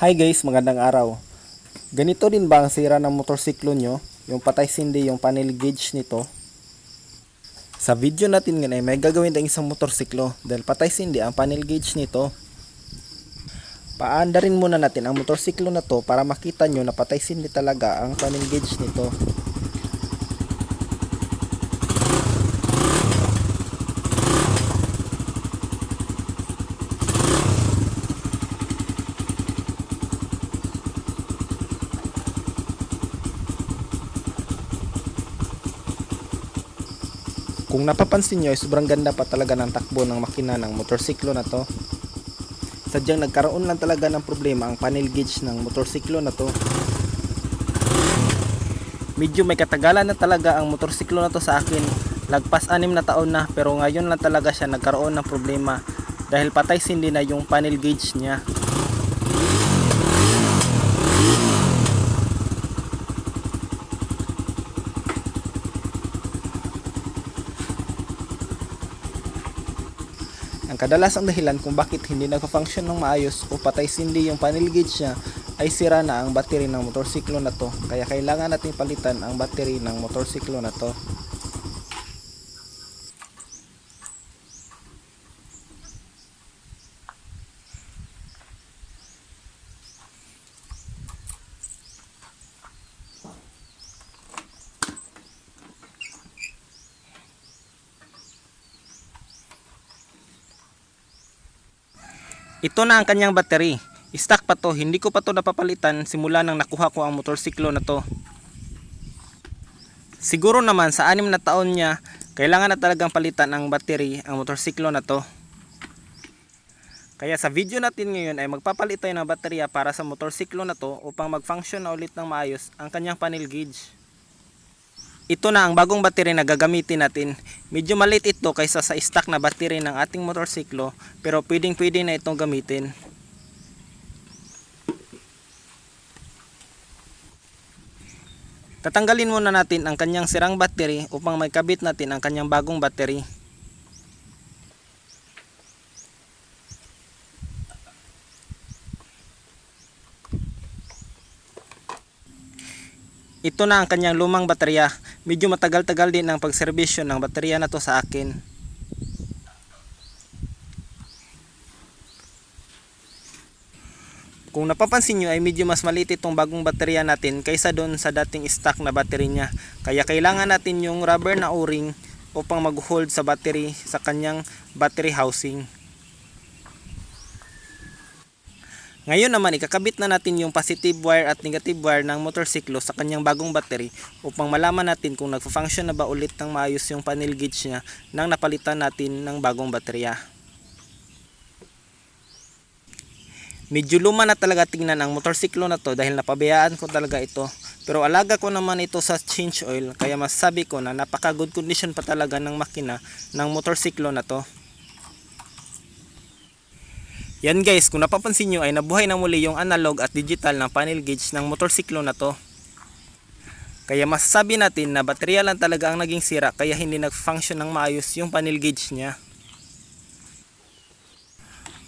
Hi guys, magandang araw. Ganito din ba ang sira ng motorsiklo nyo? Yung patay sindi yung panel gauge nito? Sa video natin ngayon ay may gagawin tayong isang motorsiklo dahil patay sindi ang panel gauge nito. Paandarin muna natin ang motorsiklo na to para makita nyo na patay sindi talaga ang panel gauge nito. Kung napapansin nyo ay sobrang ganda pa talaga ng takbo ng makina ng motorsiklo na to. Sadyang nagkaroon lang talaga ng problema ang panel gauge ng motorsiklo na to. Medyo may katagalan na talaga ang motorsiklo na to sa akin. Lagpas anim na taon na pero ngayon lang talaga siya nagkaroon ng problema dahil patay sindi na yung panel gauge niya. Ang kadalasang dahilan kung bakit hindi nagpa-function ng maayos o patay sindi yung panel gauge niya ay sira na ang battery ng motorsiklo na to. Kaya kailangan natin palitan ang battery ng motorsiklo na to. Ito na ang kanyang battery. Stock pa to, hindi ko pa to napapalitan simula nang nakuha ko ang motorsiklo na to. Siguro naman sa anim na taon niya, kailangan na talagang palitan ang battery ang motorsiklo na to. Kaya sa video natin ngayon ay magpapalit tayo ng baterya para sa motorsiklo na to upang mag-function na ulit ng maayos ang kanyang panel gauge. Ito na ang bagong battery na gagamitin natin. Medyo maliit ito kaysa sa stock na battery ng ating motorsiklo pero pwedeng pwede na itong gamitin. Tatanggalin muna natin ang kanyang sirang battery upang may kabit natin ang kanyang bagong battery. Ito na ang kanyang lumang baterya. Medyo matagal-tagal din ang pagserbisyo ng baterya na to sa akin. Kung napapansin nyo ay medyo mas maliit itong bagong baterya natin kaysa doon sa dating stock na battery niya. Kaya kailangan natin yung rubber na o-ring upang mag-hold sa battery sa kanyang battery housing. Ngayon naman ikakabit na natin yung positive wire at negative wire ng motorsiklo sa kanyang bagong battery upang malaman natin kung nagfa-function na ba ulit ng maayos yung panel gauge niya nang napalitan natin ng bagong baterya. Medyo luma na talaga tingnan ang motorsiklo na to dahil napabayaan ko talaga ito. Pero alaga ko naman ito sa change oil kaya masabi ko na napaka good condition pa talaga ng makina ng motorsiklo na to. Yan guys, kung napapansin nyo ay nabuhay na muli yung analog at digital ng panel gauge ng motorsiklo na to. Kaya masasabi natin na baterya lang talaga ang naging sira kaya hindi nag-function ng maayos yung panel gauge niya.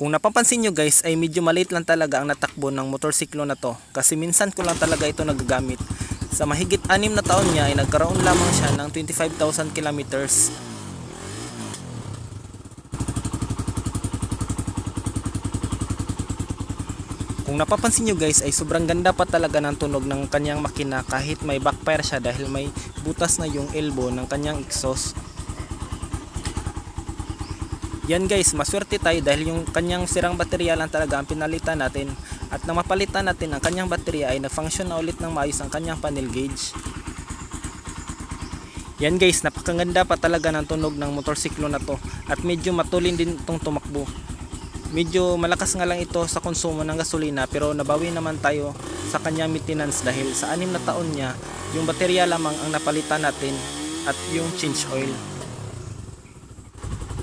Kung napapansin nyo guys ay medyo maliit lang talaga ang natakbo ng motorsiklo na to kasi minsan ko lang talaga ito nagagamit. Sa mahigit anim na taon niya ay nagkaroon lamang siya ng 25,000 kilometers. Kung napapansin nyo guys ay sobrang ganda pa talaga ng tunog ng kanyang makina kahit may backfire siya dahil may butas na yung elbow ng kanyang exhaust. Yan guys, maswerte tayo dahil yung kanyang sirang baterya lang talaga ang pinalitan natin at nang mapalitan natin ang kanyang baterya ay na-function na ulit ng maayos ang kanyang panel gauge. Yan guys, napakaganda pa talaga ng tunog ng motorsiklo na to at medyo matulin din itong tumakbo. Medyo malakas nga lang ito sa konsumo ng gasolina pero nabawi naman tayo sa kanyang maintenance dahil sa anim na taon niya, yung baterya lamang ang napalitan natin at yung change oil.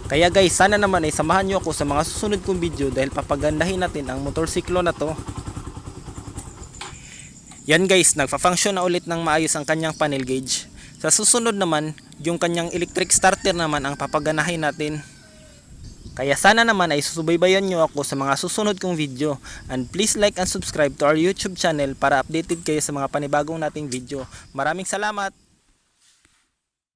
Kaya guys, sana naman ay samahan nyo ako sa mga susunod kong video dahil papagandahin natin ang motorsiklo na to. Yan guys, nagfa-function na ulit ng maayos ang kanyang panel gauge. Sa susunod naman, yung kanyang electric starter naman ang papaganahin natin. Kaya sana naman ay susubaybayan nyo ako sa mga susunod kong video. And please like and subscribe to our YouTube channel para updated kayo sa mga panibagong nating video. Maraming salamat!